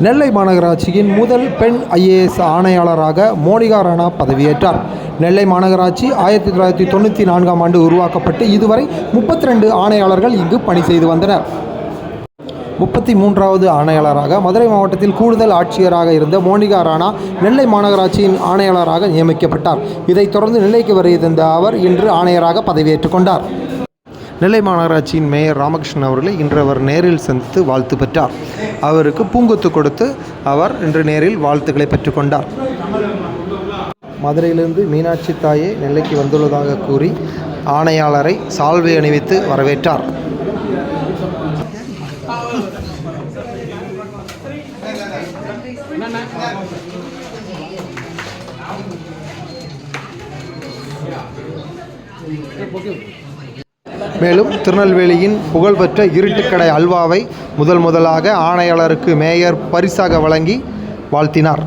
நெல்லை மாநகராட்சியின் முதல் பெண் ஐஏஎஸ் ஆணையாளராக மோனிகா ராணா பதவியேற்றார். நெல்லை மாநகராட்சி ஆயிரத்தி தொள்ளாயிரத்தி தொண்ணூற்றி நான்காம் ஆண்டு உருவாக்கப்பட்டு இதுவரை முப்பத்தி ரெண்டு ஆணையாளர்கள் இங்கு பணி செய்து வந்தனர். முப்பத்தி மூன்றாவது ஆணையாளராக மதுரை மாவட்டத்தில் கூடுதல் ஆட்சியராக இருந்த மோனிகா ராணா நெல்லை மாநகராட்சியின் ஆணையாளராக நியமிக்கப்பட்டார். இதைத் தொடர்ந்து நெல்லைக்கு வருகை தந்த அவர் இன்று ஆணையராக பதவியேற்றுக் கொண்டார். நெல்லை மாநகராட்சியின் மேயர் ராமகிருஷ்ணன் அவர்களை இன்று அவர் நேரில் சந்தித்து வாழ்த்து பெற்றார். அவருக்கு பூங்கொத்து கொடுத்து அவர் இன்று நேரில் வாழ்த்துக்களை பெற்றுக்கொண்டார் மதுரையிலிருந்து மீனாட்சி தாயே நெல்லைக்கு வந்துள்ளதாக கூறி ஆணையாளரை சால்வை அணிவித்து வரவேற்றார். மேலும் திருநெல்வேலியின் புகழ்பெற்ற இருட்டுக்கடை அல்வாவை முதல் முதலாக ஆணையாளருக்கு மேயர் பரிசாக வழங்கி வாழ்த்தினார்.